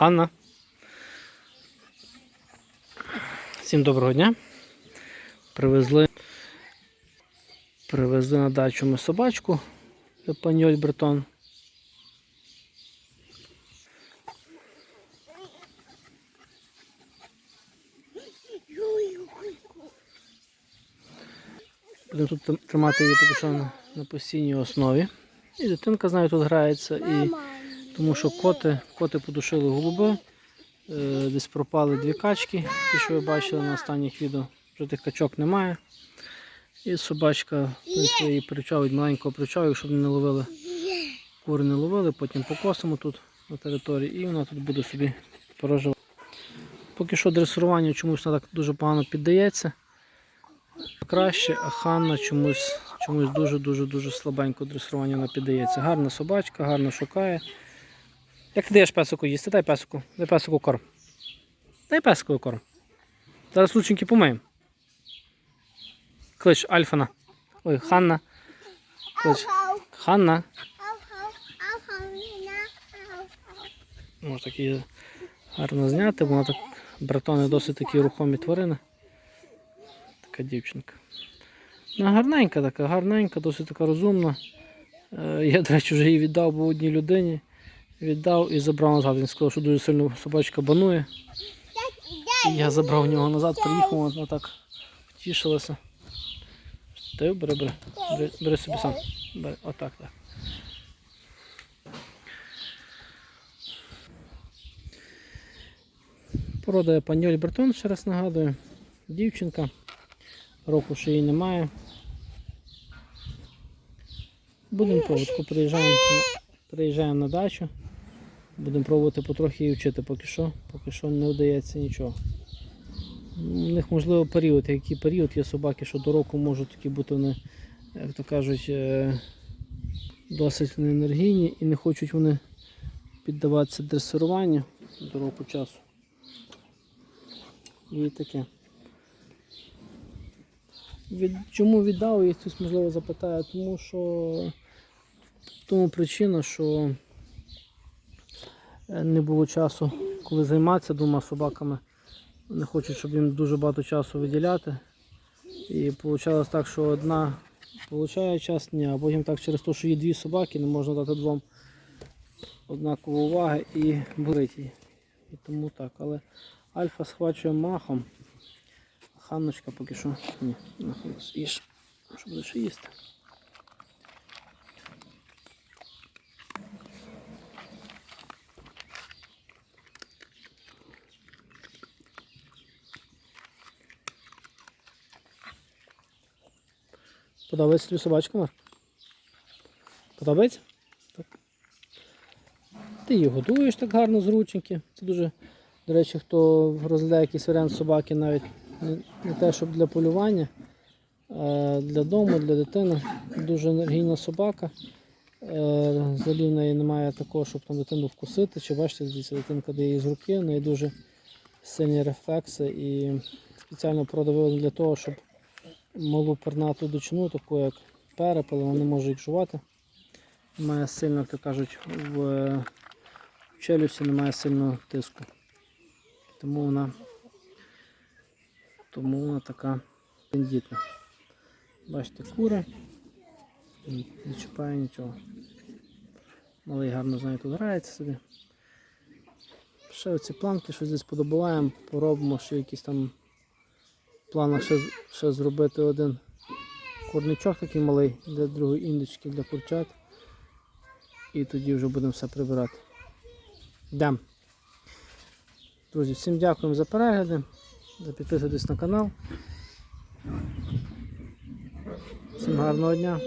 Ханна. Всім доброго дня. Привезли, привезли на дачу ми собачку Паньоль Бретон. Будемо тут тримати її поки що на, на постійній основі. І дитинка з нею тут грається. І тому що коти, коти подушили голуби. Е, Десь пропали дві качки, ті, що ви бачили на останніх відео. Вже тих качок немає. І собачка її причав маленького причаву, щоб не ловили. Кури не ловили, потім покосимо тут на території і вона тут буде собі проживати. Поки що дресирування чомусь вона так дуже погано піддається. Краще, а Ханна чомусь чомусь дуже-дуже дуже слабенько дресирування вона піддається. Гарна собачка, гарно шукає. Як даєш песику їсти? Дай песику. Дай песику корм. Дай песику корм. Зараз лученьки помиємо. Клич Альфана. Ой, Ханна. Клич. Ханна. Може так її гарно зняти, вона так братони досить такі рухомі тварини. Така дівчинка. Ну, гарненька така, гарненька, досить така розумна. Е, Я, до речі, вже її віддав був одній людині. Віддав і забрав назад. Він сказав, що дуже сильно собачка банує. І я забрав нього назад, приїхав, вона так втішилася. Ти бери, бери, бери, бери собі сам. Бери, отак, так. Порода паньоль Бретон, ще раз нагадую. Дівчинка. Року ще її немає. Будемо пробувати, приїжджаємо, приїжджаємо на дачу. Будемо пробувати потрохи її вчити, поки що, поки що не вдається нічого. У них можливо період, який період є собаки, що до року можуть такі бути вони, як то кажуть, е, досить енергійні і не хочуть вони піддаватися дресируванню до року часу. І таке. Від, чому віддав, їх хтось можливо запитає, тому що тому причина, що е, не було часу, коли займатися двома собаками. Не хочуть, щоб їм дуже багато часу виділяти. І вийшло так, що одна отримує час, ні, а потім так через те, що є дві собаки, не можна дати двом однаково уваги і болить її. І тому так. Але альфа схвачує махом. Ханночка поки що ні, знаходиться. Їж, що будеш їсти. Подобається тобі собачка, Марк? Подобається? Так. Ти її годуєш так гарно з рученьки. Це дуже, до речі, хто розглядає якийсь варіант собаки навіть не, не те, щоб для полювання, а для дому, для дитини. Дуже енергійна собака. Е, Взагалі в неї немає такого, щоб там дитину вкусити. Чи бачите, дивіться, дитинка дає її з руки, в неї дуже сильні рефлекси і спеціально продавили для того, щоб малу пернату дочну, таку як перепел, вона не може їх жувати. Має сильно, як то кажуть, в, в челюсті немає сильного тиску. Тому вона, тому вона така тендітна. Бачите, кури, не чіпає нічого. Малий гарно з нею тут грається собі. Ще оці планки, щось десь подобуваємо, поробимо ще якісь там в планах ще, ще зробити один корничок такий малий для другої індички, для курчат. І тоді вже будемо все прибирати. Йдемо. Друзі, всім дякуємо за перегляди. За підписуйтесь на канал. Всім гарного дня.